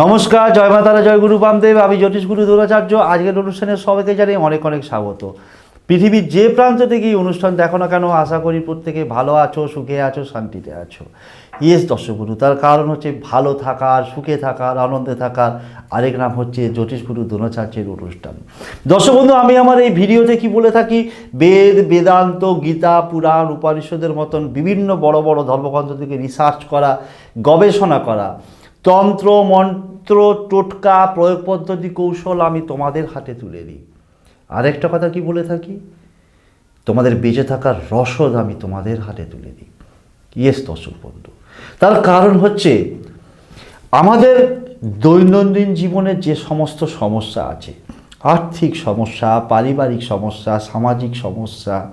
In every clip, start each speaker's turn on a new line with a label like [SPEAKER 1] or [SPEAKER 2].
[SPEAKER 1] নমস্কার, জয় মাতারা জয় গুরু বামদেব। আমি জ্যোতিষ গুরু দুরাচার্য আজকের অনুষ্ঠানে সবাইকে জানিয়ে অনেক অনেক স্বাগত। পৃথিবীর যে প্রান্ত থেকে এই অনুষ্ঠান দেখো না কেন, আশা করি প্রত্যেকে ভালো আছো, সুখে আছো, শান্তিতে আছো। ইয়েস দর্শক গুরু তার কারণ হচ্ছে ভালো থাকার, সুখে থাকার, আনন্দে থাকার আরেক নাম হচ্ছে জ্যোতিষ গুরু দ্রোণাচার্যের অনুষ্ঠান। দর্শক বন্ধু আমি আমার এই ভিডিওতে কি বলে থাকি? বেদ, বেদান্ত, গীতা, পুরাণ, উপনিষদের মতন বিভিন্ন বড় বড় ধর্মগ্রন্থ থেকে রিসার্চ করা, গবেষণা করা। তন্ত্র, মন্ত্র, টোটকা প্রয়োগ পদ্ধতি কৌশল আমি তোমাদের হাতে তুলে দিই। আরেকটা কথা কি বলে থাকি? তোমাদের বেঁচে থাকার রসদ আমি তোমাদের হাতে তুলে দিই। ইয়েস দর্শক বন্ধু। তার কারণ হচ্ছে, আমাদের দৈনন্দিন জীবনের যে সমস্ত সমস্যা আছে, আর্থিক সমস্যা, পারিবারিক সমস্যা, সামাজিক সমস্যা,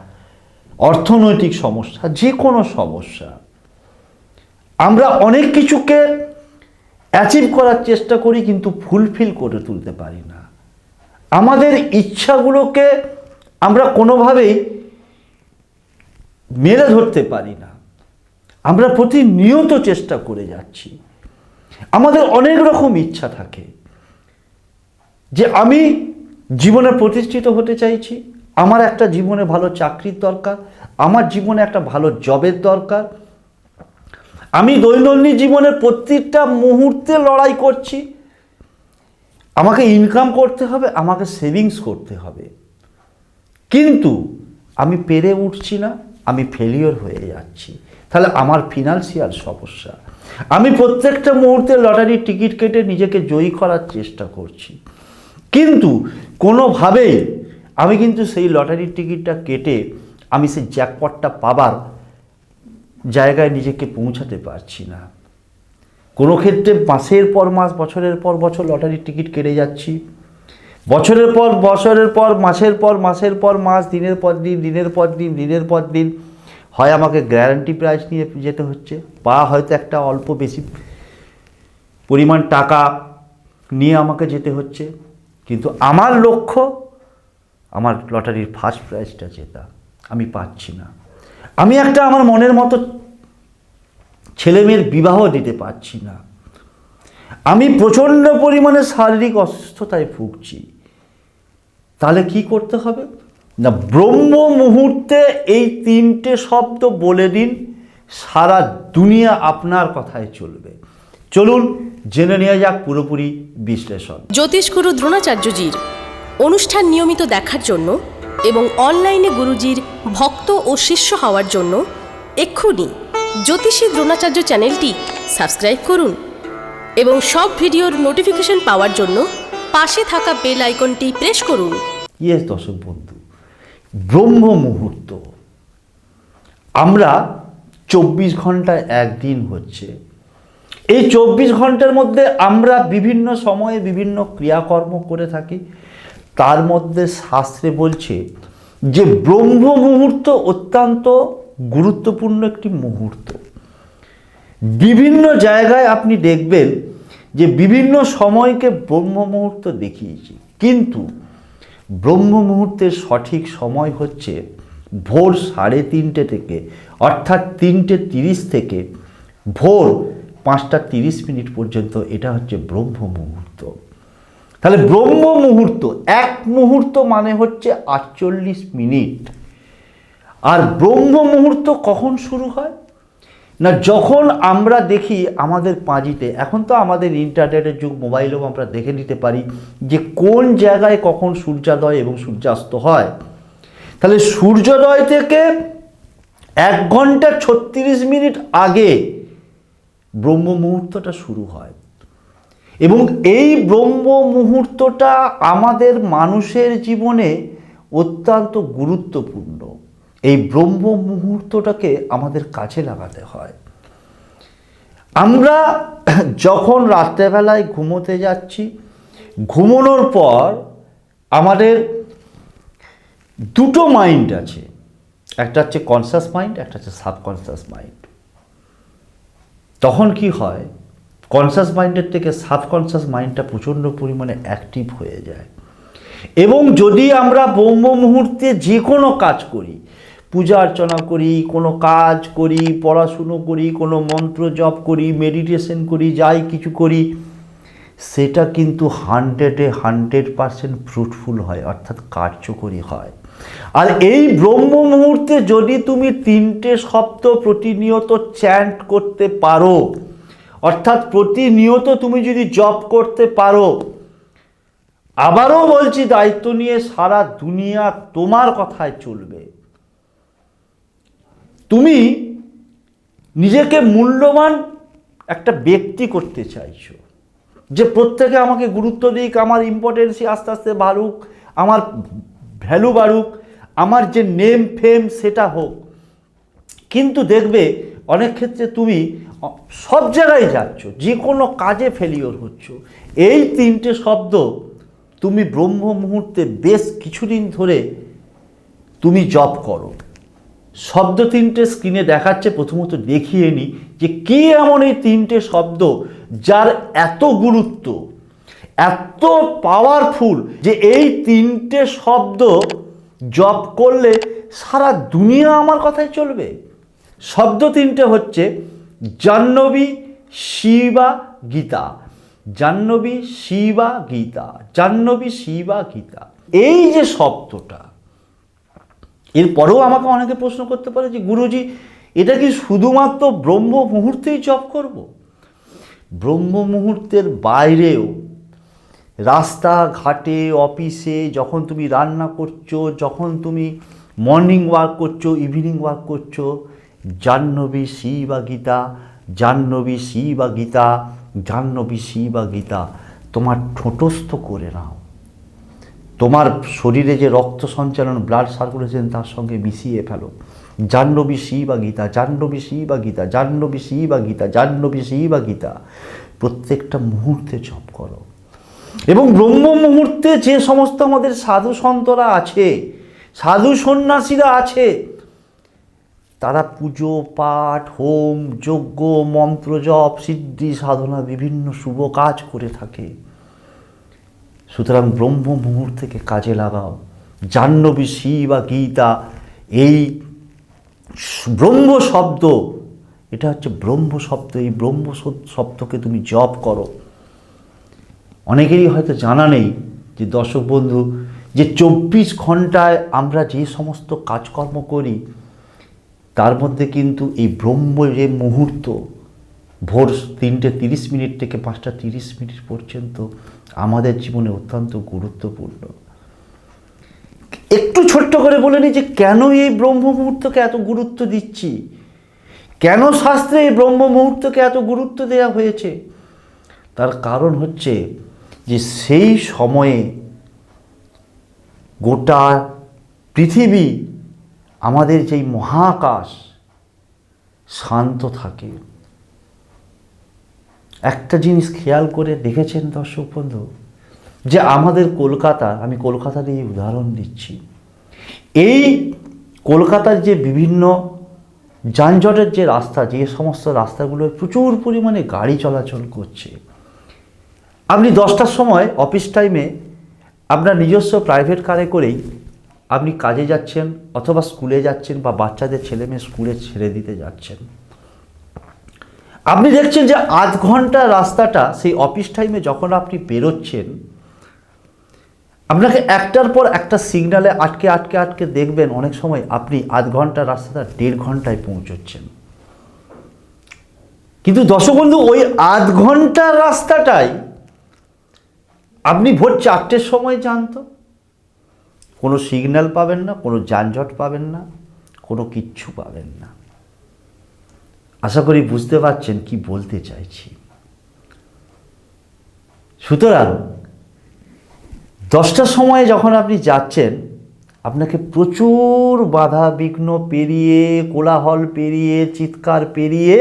[SPEAKER 1] অর্থনৈতিক সমস্যা, যে কোনো সমস্যা, আমরা অনেক কিছুকে অ্যাচিভ করার চেষ্টা করি কিন্তু ফুলফিল করে তুলতে পারি না। আমাদের ইচ্ছাগুলোকে আমরা কোনোভাবেই মেলে ধরতে পারি না। আমরা প্রতিনিয়ত চেষ্টা করে যাচ্ছি। আমাদের অনেক রকম ইচ্ছা থাকে। যে আমি জীবনে প্রতিষ্ঠিত হতে চাইছি, আমার একটা জীবনে ভালো চাকরির দরকার, আমার জীবনে একটা ভালো জবের দরকার আমি দৈনন্দিন জীবনের প্রত্যেকটা মুহূর্তে লড়াই করছি। আমাকে ইনকাম করতে হবে, আমাকে সেভিংস করতে হবে। কিন্তু আমি পেরে উঠছি না, আমি ফেলিওর হয়ে যাচ্ছি। তাহলে আমার ফিনান্সিয়াল সমস্যা। আমি প্রত্যেকটা মুহূর্তে লটারির টিকিট কেটে নিজেকে জয়ী করার চেষ্টা করছি। কিন্তু কোনোভাবেই আমি কিন্তু সেই লটারির টিকিটটা কেটে আমি সেই জ্যাকপটটা পাবার জায়গায় নিজেকে পৌঁছাতে পারছি না। কোনো ক্ষেত্রে মাসের পর মাস, বছরের পর বছর লটারির টিকিট কেটে যাচ্ছি। বছরের পর বছরের পর মাসের পর মাসের পর মাস, দিনের পর দিন, দিনের পর দিন, দিনের পর দিন। হয় আমাকে গ্যারান্টি প্রাইস নিয়ে যেতে হচ্ছে, বা হয়তো একটা অল্প বেশি পরিমাণ টাকা নিয়ে আমাকে যেতে হচ্ছে। কিন্তু আমার লক্ষ্য, আমার লটারির ফার্স্ট প্রাইজটা জেতা আমি পাচ্ছি না। আমি একটা আমার মনের মতো ছেলে মেয়ের বিবাহ দিতে পারছি না। আমি প্রচণ্ড পরিমাণে শারীরিক অসুস্থতায় ভুগছি। তাহলে কি করতে হবে? না, ব্রহ্ম মুহূর্তে এই তিনটে শব্দ বলে দিন, সারা দুনিয়া আপনার কথায় চলবে। চলুন, জেনে নেওয়া যাক পুরোপুরি বিশ্লেষণ।
[SPEAKER 2] জ্যোতিষগুরু দ্রোণাচার্যজির অনুষ্ঠান নিয়মিত দেখার জন্য এবং অনলাইনে গুরুজির ভক্ত ও শিষ্য হওয়ার জন্য এক্ষুনি জ্যোতিষী দ্রোণাচার্য চ্যানেলটি সাবস্ক্রাইব করুন এবং সব ভিডিওর নোটিফিকেশন পাওয়ার জন্য পাশে থাকা বেল আইকনটি প্রেস করুন।
[SPEAKER 1] ইয়েস দর্শক বন্ধু, ব্রহ্ম মুহূর্ত। আমরা চব্বিশ ঘন্টায় একদিন হচ্ছে। এই চব্বিশ ঘণ্টার মধ্যে আমরা বিভিন্ন সময়ে বিভিন্ন ক্রিয়াকর্ম করে থাকি। তার মধ্যে শাস্ত্রে বলছে যে ব্রহ্ম মুহূর্ত অত্যন্ত গুরুত্বপূর্ণ একটি মুহূর্ত। বিভিন্ন জায়গায় আপনি দেখবেন যে বিভিন্ন সময়কে ব্রহ্ম মুহূর্ত দেখিয়েছি। কিন্তু ব্রহ্ম মুহূর্তের সঠিক সময় হচ্ছে ভোর সাড়ে তিনটে থেকে, অর্থাৎ তিনটে তিরিশ থেকে ভোর পাঁচটা তিরিশ মিনিট পর্যন্ত। এটা হচ্ছে ব্রহ্ম মুহূর্ত। তাহলে ব্রহ্ম মুহূর্ত, এক মুহূর্ত মানে হচ্ছে আটচল্লিশ মিনিট। আর ব্রহ্ম মুহূর্ত কখন শুরু হয়? না, যখন আমরা দেখি আমাদের পাঁজিতে, এখন তো আমাদের ইন্টারনেটের যুগ, মোবাইলেও আমরা দেখে নিতে পারি যে কোন জায়গায় কখন সূর্যোদয় এবং সূর্যাস্ত হয়। তাহলে সূর্যোদয় থেকে এক ঘণ্টা ছত্রিশ মিনিট আগে ব্রহ্ম মুহূর্তটা শুরু হয়। এবং এই ব্রহ্ম মুহূর্তটা আমাদের মানুষের জীবনে অত্যন্ত গুরুত্বপূর্ণ। এই ব্রহ্ম মুহূর্তটাকে আমাদের কাছে লাগাতে হয়। আমরা যখন রাত্রেবেলায় ঘুমোতে যাচ্ছি, ঘুমানোর পর আমাদের দুটো মাইন্ড আছে। একটা হচ্ছে কনসাস মাইন্ড একটা হচ্ছে সাবকনসাস মাইন্ড তখন কি হয়? কনসাস মাইন্ডের থেকে সাবকনসাস মাইন্ডটা প্রচণ্ড পরিমাণে অ্যাক্টিভ হয়ে যায়। এবং যদি আমরা ব্রহ্ম মুহূর্তে যে কোনো কাজ করি, পূজা অর্চনা করি, কোনো কাজ করি, পড়াশুনো করি, কোনো মন্ত্র জপ করি মেডিটেশন করি, যাই কিছু করি, সেটা কিন্তু হান্ড্রেডে হান্ড্রেড পারসেন্ট ফ্রুটফুল হয়, অর্থাৎ কার্যকরী হয়। আর এই ব্রহ্ম মুহূর্তে যদি তুমি তিনটে শব্দ প্রতিনিয়ত চ্যান্ট করতে পারো অর্থাৎ প্রতিনিয়ত তুমি যদি জব করতে পারো, আবারও বলছি দায়িত্ব নিয়ে সারা দুনিয়া তোমার কথায় চলবে। তুমি নিজেকে মূল্যবান একটা ব্যক্তি করতে চাইছো, যে প্রত্যেকে আমাকে গুরুত্ব দিক, আমার ইম্পর্টেন্সি আস্তে আস্তে বাড়ুক, আমার ভ্যালু বাড়ুক, আমার যে নেম ফেম সেটা হোক। কিন্তু দেখবে অনেক ক্ষেত্রে তুমি সব জায়গায় যাচ্ছ যে কোনো কাজে ফেলিওর হচ্ছ। এই তিনটে শব্দ তুমি ব্রহ্ম মুহূর্তে বেশ কিছুদিন ধরে তুমি জব করো। শব্দ তিনটে স্ক্রিনে দেখাচ্ছে, প্রথমত দেখিয়ে নি যে কি এমন এই তিনটে শব্দ যার এত গুরুত্ব, এত পাওয়ারফুল যে এই তিনটে শব্দ জপ করলে সারা দুনিয়া আমার কথায় চলবে। শব্দ তিনটে হচ্ছে জাহ্নবী শিবা গীতা, জাহ্নবী শিবা গীতা, জাহ্নবী শিবা গীতা। এই যে শব্দটা, এরপরেও আমাকে অনেকে প্রশ্ন করতে পারে যে, গুরুজি, এটা কি শুধুমাত্র ব্রহ্ম মুহূর্তেই জপ করব? ব্রহ্ম মুহূর্তের বাইরেও রাস্তা ঘাটে অফিসে যখন তুমি রান্না করছ, যখন তুমি মর্নিং ওয়াক করছ ইভিনিং ওয়াক করছ জাহ্নবী শিবা গীতা, জাহ্নবী শিবা গীতা, জাহ্নবী শিবা গীতা, তোমার ঠোঁটস্থ করে নাও। তোমার শরীরে যে রক্ত সঞ্চালন ব্লাড সার্কুলেশন তার সঙ্গে মিশিয়ে ফেলো। জাহ্নবী শিবা গীতা, জাহ্নবী শিবা গীতা, জাহ্নবী শিবা গীতা, জাহ্নবী শিবা গীতা, প্রত্যেকটা মুহূর্তে জপ করো। এবং ব্রহ্ম মুহূর্তে যে সমস্ত আমাদের সাধু সন্তরা আছে, সাধু সন্ন্যাসীরা আছে তারা পুজো, পাঠ, হোম, যজ্ঞ, মন্ত্র জপ, সিদ্ধি, সাধনা, বিভিন্ন শুভ কাজ করে থাকে। সুতরাং ব্রহ্ম মুহূর্তকে কাজে লাগাও। জাহ্নবী, শিবা, গীতা, এই ব্রহ্ম শব্দ, এটা হচ্ছে ব্রহ্ম শব্দ, এই ব্রহ্ম শব্দকে তুমি জপ করো। অনেকেরই হয়তো জানা নেই যে দর্শক বন্ধু, যে চব্বিশ ঘন্টায় আমরা যে সমস্ত কাজকর্ম করি তার মধ্যে কিন্তু এই ব্রহ্ম যে মুহূর্ত, ভোর তিনটে তিরিশ মিনিট থেকে পাঁচটা তিরিশ মিনিট পর্যন্ত আমাদের জীবনে অত্যন্ত গুরুত্বপূর্ণ। একটু ছোট্ট করে বলে নিই যে কেন এই ব্রহ্ম মুহূর্তকে এত গুরুত্ব দিচ্ছি? কেন শাস্ত্রে এই ব্রহ্ম মুহূর্তকে এত গুরুত্ব দেওয়া হয়েছে? তার কারণ হচ্ছে যে সেই সময়ে গোটা পৃথিবী আমাদের যেই মহাকাশ শান্ত থাকে। একটা জিনিস খেয়াল করে দেখেছেন দর্শক বন্ধু, যে আমাদের কলকাতা, আমি কলকাতার এই উদাহরণ দিচ্ছি, এই কলকাতার যে বিভিন্ন যানজটের যে রাস্তা, যে সমস্ত রাস্তাগুলোয় প্রচুর পরিমাণে গাড়ি চলাচল করছে। আপনি দশটার সময় অফিস টাইমে আপনার নিজস্ব প্রাইভেট কারে করেই আপনি কাজে যাচ্ছেন অথবা স্কুলে যাচ্ছেন বা বাচ্চাদের ছেলে মেয়ে স্কুলে ছেড়ে দিতে যাচ্ছেন। আপনি দেখছেন যে আধ ঘণ্টা রাস্তাটা সেই অফিস টাইমে যখন আপনি বেরোচ্ছেন, আপনাকে একটার পর একটা সিগনালে আটকে আটকে আটকে দেখবেন অনেক সময় আপনি আধ ঘণ্টা রাস্তাটা দেড় ঘন্টায় পৌঁছচ্ছেন। কিন্তু দশবন্ধু ওই আধ ঘণ্টার রাস্তাটাই আপনি ভোর চারটের সময় যান তো? কোনো সিগন্যাল পাবেন না, কোনো যানজট পাবেন না, কোনো কিচ্ছু পাবেন না। আশা করি বুঝতে পারছেন কি বলতে চাইছি। সুতরাং দশটার সময় যখন আপনি যাচ্ছেন, আপনাকে প্রচুর বাধা, বিঘ্ন পেরিয়ে, কোলাহল পেরিয়ে, চিৎকার পেরিয়ে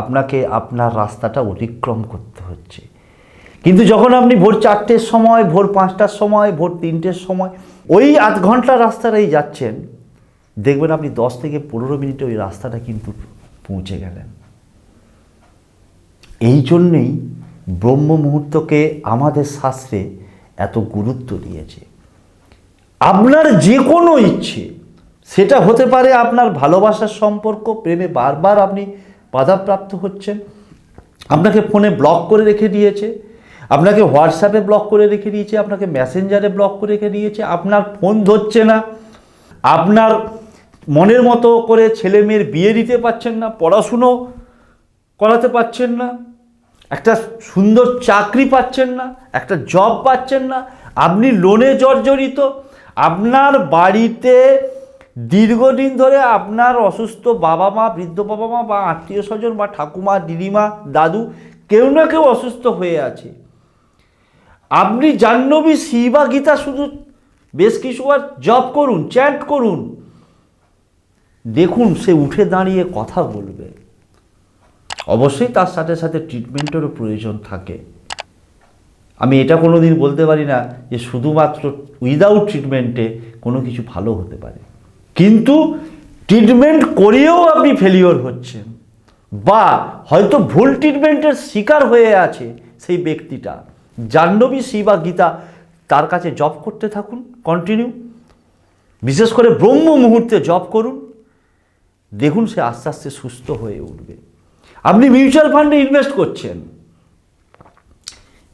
[SPEAKER 1] আপনাকে আপনার রাস্তাটা অতিক্রম করতে হচ্ছে। কিন্তু যখন আপনি ভোর চারটের সময়, ভোর পাঁচটার সময়, ভোর তিনটের সময়, ওই আধ ঘণ্টা রাস্তাটাই যাচ্ছেন, দেখবেন আপনি দশ থেকে পনেরো মিনিটে ওই রাস্তাটা কিন্তু পৌঁছে গেলেন। এই জন্যেই ব্রহ্ম মুহূর্তকে আমাদের শাস্ত্রে এত গুরুত্ব দিয়েছে। আপনার যে কোনো ইচ্ছে, সেটা হতে পারে আপনার ভালোবাসার সম্পর্ক, প্রেমে বারবার আপনি বাধাপ্রাপ্ত হচ্ছেন, আপনাকে ফোনে ব্লক করে রেখে দিয়েছে আপনাকে হোয়াটসঅ্যাপে ব্লক করে রেখে দিয়েছে, আপনাকে মেসেঞ্জারে ব্লক করে রেখে দিয়েছে, আপনার ফোন ধরছে না, আপনার মনের মতো করে ছেলে মেয়ের বিয়ে দিতে পারছেন না, পড়াশুনো করাতে পারছেন না, একটা সুন্দর চাকরি পাচ্ছেন না, একটা জব পাচ্ছেন না, আপনি লোনে জর্জরিত, আপনার বাড়িতে দীর্ঘদিন ধরে আপনার অসুস্থ বাবা মা, বৃদ্ধ বাবা মা বা আত্মীয় স্বজন বা ঠাকুমা, দিদিমা, দাদু, কেউ না কেউ অসুস্থ হয়ে আছে। আপনি জাহ্নবী শিবা গীতা শুধু বেশ কিছুবার জব করুন চ্যাট করুন। দেখুন, সে উঠে দাঁড়িয়ে কথা বলবে। অবশ্যই তার সাথে সাথে ট্রিটমেন্টেরও প্রয়োজন থাকে। আমি এটা কোনো দিন বলতে পারি না যে শুধুমাত্র উইদাউট ট্রিটমেন্টে কোনো কিছু ভালো হতে পারে। কিন্তু ট্রিটমেন্ট করেও আপনি ফেলিওর হচ্ছেন। বা হয়তো ভুল ট্রিটমেন্টের শিকার হয়ে আছে সেই ব্যক্তিটা। জাহ্নবী শিবা গীতা তার কাছে জব করতে থাকুন কন্টিনিউ বিশেষ করে ব্রহ্ম মুহূর্তে জব করুন, দেখুন সে আস্তে আস্তে সুস্থ হয়ে উঠবে। আপনি মিউচুয়াল ফান্ডে ইনভেস্ট করছেন।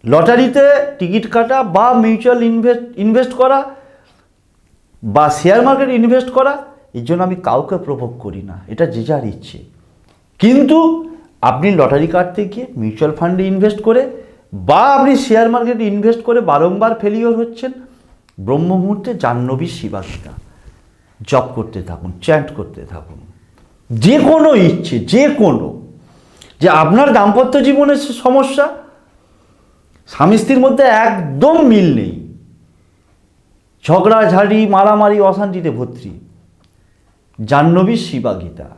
[SPEAKER 1] লটারিতে টিকিট কাটা বা মিউচুয়াল ইনভেস্ট ইনভেস্ট করা বা শেয়ার মার্কেট ইনভেস্ট করা, এর জন্য আমি কাউকে প্রভোগ করি না, এটা যে যার ইচ্ছে। কিন্তু আপনি লটারি কাটতে গিয়ে মিউচুয়াল ফান্ডে ইনভেস্ট করে বা আপনি শেয়ার মার্কেটে ইনভেস্ট করে বারংবার ফেলিওর হচ্ছেন ব্রহ্ম মুহূর্তে জাহ্নবী শিবাগীতা জব করতে থাকুন চ্যান্ট করতে থাকুন। যে কোনো ইচ্ছে, যে কোনো, যে আপনার দাম্পত্য জীবনের সমস্যা, স্বামী স্ত্রীর মধ্যে একদম মিল নেই। ঝগড়াঝাড়ি, মারামারি, অশান্তিতে ভর্তি। জাহ্নবী শিবা গীতা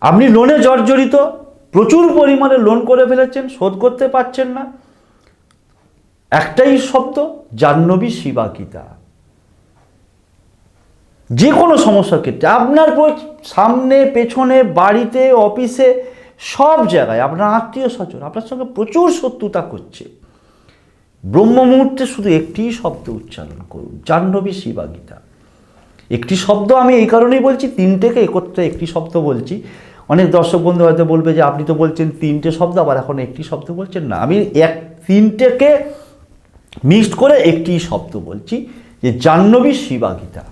[SPEAKER 1] আপনি লোনে জর্জরিত প্রচুর পরিমাণে লোন করে ফেলেছেন, শোধ করতে পারছেন না। একটাই শব্দ জাহ্নবী শিবা গীতা। যে কোনো সমস্যার ক্ষেত্রে, আপনার সামনে, পেছনে, বাড়িতে, অফিসে, সব জায়গায় আপনার আত্মীয় স্বজন আপনার সঙ্গে প্রচুর শত্রুতা করছে। ব্রহ্ম মুহূর্তে শুধু একটি শব্দ উচ্চারণ করুন, জাহ্নবী শিবা গীতা। একটি শব্দ আমি এই কারণেই বলছি, তিনটেকে একত্রে একটি শব্দ বলছি অনেক দর্শক বন্ধু হয়তো বলবে যে, আপনি তো বলছেন তিনটে শব্দ, আবার এখন একটি শব্দ বলছেন না। আমি এক তিনটেকে মিক্সড করে একটি শব্দ বলছি যে, জাহ্নবী শিবা গীতা।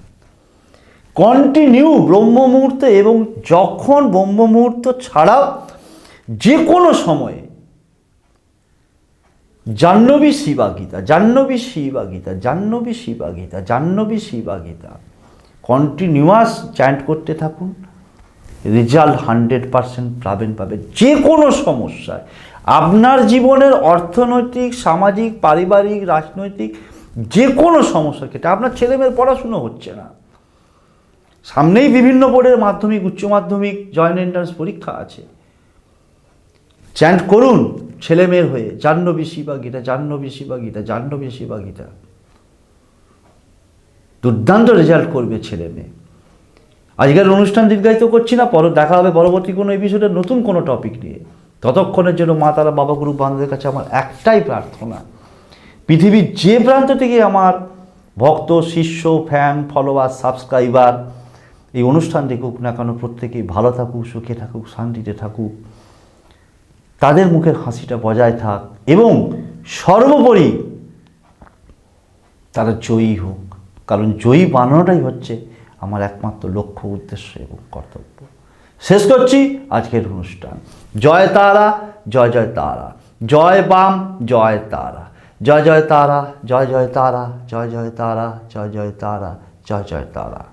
[SPEAKER 1] কন্টিনিউ ব্রহ্ম মুহূর্তে এবং যখন ব্রহ্ম মুহূর্ত ছাড়াও যে কোনো সময়ে জাহ্নবী শিবা গীতা, জাহ্নবী শিবা গীতা, জাহ্নবী শিবা গীতা, জাহ্নবী শিবা গীতা কন্টিনিউয়াস চ্যান্ট করতে থাকুন। রেজাল্ট হান্ড্রেড পারসেন্ট পাবেন পাবেন। যে কোনো সমস্যায়। আপনার জীবনের অর্থনৈতিক, সামাজিক, পারিবারিক, রাজনৈতিক, যে কোনো সমস্যার ক্ষেত্রে আপনার ছেলেমেয়ের পড়াশুনো হচ্ছে না। সামনেই বিভিন্ন বোর্ডের মাধ্যমিক, উচ্চ মাধ্যমিক, জয়েন্ট এন্ট্রান্স পরীক্ষা আছে। চ্যান্ট করুন ছেলে মেয়ের হয়ে জাহ্নবী শিবা গীতা জাহ্নবী শিবা গীতা জাহ্নবী শিবা গীতা। দুর্দান্ত রেজাল্ট করবে ছেলে মেয়ে আজকের অনুষ্ঠান দীর্ঘায়িত করছি না, পর দেখা হবে পরবর্তী কোনো এপিসোডে নতুন কোনো টপিক নিয়ে। ততক্ষণের জন্য মা তারা বাবা গুরু বান্ধবের কাছে আমার একটাই প্রার্থনা, পৃথিবীর যে প্রান্ত থেকে আমার ভক্ত, শিষ্য ফ্যান ফলোয়ার সাবস্ক্রাইবার এই অনুষ্ঠান দেখুক না কেন, প্রত্যেকেই ভালো থাকুক, সুখে থাকুক, শান্তিতে থাকুক, তাদের মুখের হাসিটা বজায় থাক এবং সর্বোপরি তারা জয়ী হোক। কারণ জয়ী বানানোটাই হচ্ছে আমার একমাত্র লক্ষ্য, উদ্দেশ্য এবং কর্তব্য। শেষ করছি আজকের অনুষ্ঠান। জয় তারা, জয় জয় তারা। জয় বাম, জয় তারা। জয় জয় তারা, জয় জয় তারা, জয় জয় তারা, জয় জয় তারা, জয় জয় তারা।